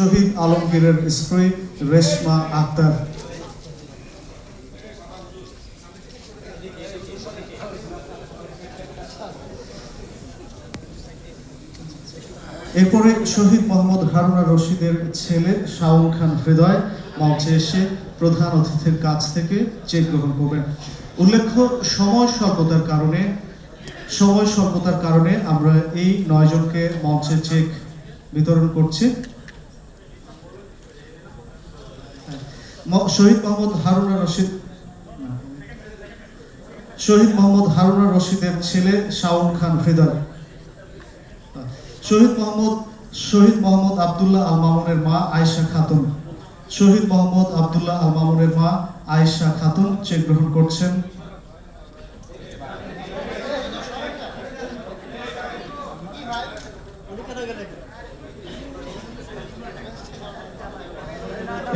শহীদ আলমগীরের স্ত্রী রেশমা আক্তার। এরপরে শহীদ মোহাম্মদ হারুনা রশিদের ছেলে শাওন খান হৃদয় মঞ্চে এসে প্রধান অতিথির কাছ থেকে চেক গ্রহণ করবেন। উল্লেখ্য, সময় স্বল্পতার কারণে সময় স্বল্পতার কারণে আমরা এই নয়জনকে মঞ্চে চেক বিতরণ করছি। শহীদ মোহাম্মদ হারুনা রশিদ শহীদ মোহাম্মদ হারুনা রশিদের ছেলে শাউন খান ফেদার শহীদ মোহাম্মদ শহীদ মোহাম্মদ আবদুল্লাহ আল মামুনের মা আয়েশা খাতুন। শহীদ মোহাম্মদ আবদুল্লাহ আল মামুনের মা আয়েশা খাতুন চেক গ্রহণ করছেন।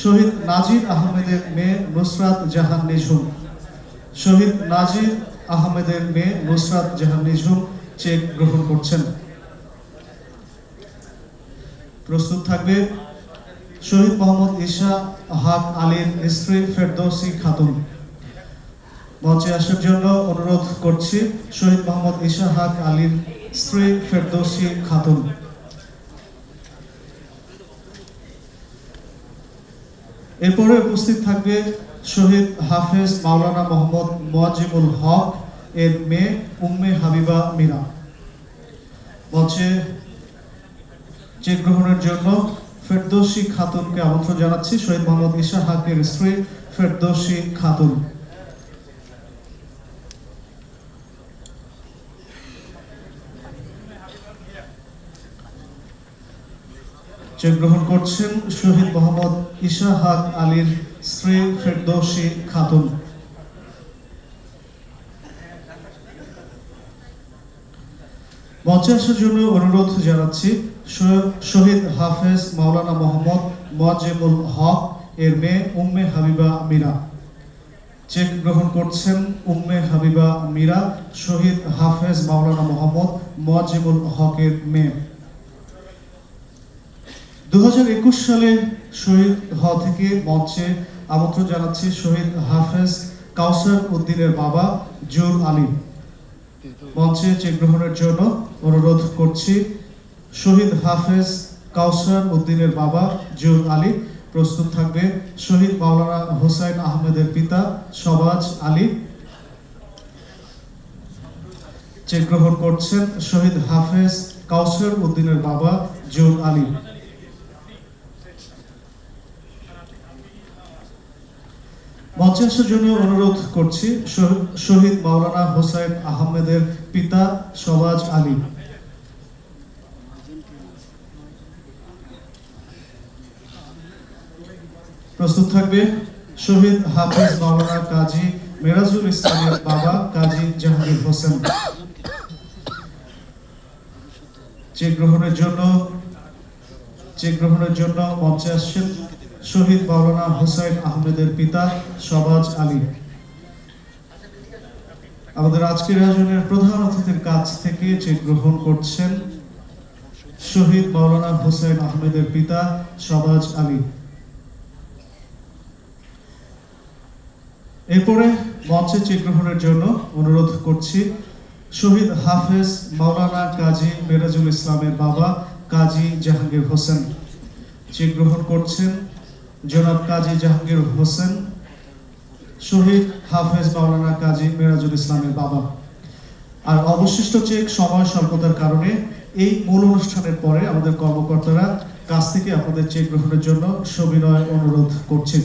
শহীদ নাজির আহমেদের মেয়ে নুসরাত জাহান নিঝুম। শহীদ নাজির আহমেদের মেয়ে নুসরাত জাহান নিঝুম চেক গ্রহণ করছেন। প্রস্তুত থাকবে শহীদ মোহাম্মদ ঈশা হাক আলীর স্ত্রী ফেরদৌসি খাতুন। মঞ্চে আসার জন্য অনুরোধ করছি শহীদ মোহাম্মদ ঈশা হাক আলীর স্ত্রী ফেরদৌসি খাতুন। এরপরে উপস্থিত থাকবে শহীদ হাফেজ মাওলানা মোহাম্মদ মোয়াজিবুল হক এর মেয়ে উম্মে হাবিবা মিনা মঞ্চে চেক গ্রহণের জন্য ফেরদৌসি খাতুনকে আমন্ত্রণ জানাচ্ছি, শহীদ মোহাম্মদ ইশাহাকের স্ত্রী ফেরদৌসি খাতুন। চেক গ্রহণ করছেন শহীদ মোহাম্মদ ইশাহাক আলীর স্ত্রী ফেরদৌসি খাতুন। মঞ্চে আসার জন্য অনুরোধ জানাচ্ছি শহীদ হাফেজ মাওলানা মোহাম্মদ মোয়াজ্জেমুল হক এর মেয়ে উম্মে হাবিবা মীরা। চেক গ্রহণ করছেন উম্মে হাবিবা মীরা, শহীদ হাফেজ মাওলানা মোহাম্মদ মোয়াজ্জেমুল হকের মেয়ে। দু হাজার একুশ সালে শহীদ হওয়া থেকে মঞ্চে আমন্ত্রণ জানাচ্ছি শহীদ হাফেজ কাউসার উদ্দিনের বাবা জুর আলী। মঞ্চে চেক গ্রহণের জন্য অনুরোধ করছি শহীদ হাফেজ কাউসার উদ্দিনের বাবা জুর আলী। প্রস্তুত থাকবে শহীদ মাওলানা হোসাইন আহমেদের পিতা সবাজ আলী। চেক গ্রহণ করছেন শহীদ হাফেজ কাউসার উদ্দিনের বাবা জুর আলী। আসার জন্য অনুরোধ করছি শহীদ মাওলানা হোসাইন আহমেদের পিতা সবাজ আলী। প্রস্তুত থাকবে শহীদ হাফিজ মাওলানা কাজী মেরাজুল ইসলামের বাবা কাজী জাহাঙ্গীর হোসেন। চেক গ্রহণের জন্য চেক গ্রহণের জন্য মঞ্চে আসছেন শহীদ মাওলানা হোসাইন আহমেদের পিতা সবাজ আলী। আমাদের আজকের আয়োজনের প্রধান অতিথির কাছ থেকে চেক গ্রহণ করছেন শহীদ মাওলানা হোসেন আহমেদের পিতা সবাজ আলী। এরপরে মঞ্চে চেক গ্রহণের জন্য অনুরোধ করছি, শহীদ হাফেজ মাওলানা কাজী মেরাজুল ইসলামের বাবা কাজী জাহাঙ্গীর হোসেন চেক গ্রহণ করছেন জনাব কাজী জাহাঙ্গীর হোসেন, শহীদ হাফেজ মাওলানা কাজী মেরাজুল ইসলামের বাবা। আর অবশিষ্ট চেক সময় স্বল্পতার কারণে এই মূল অনুষ্ঠানের পরে আমাদের কর্মকর্তারা কাছ থেকে আপনাদের চেক গ্রহণের জন্য সবিনয় অনুরোধ করছেন।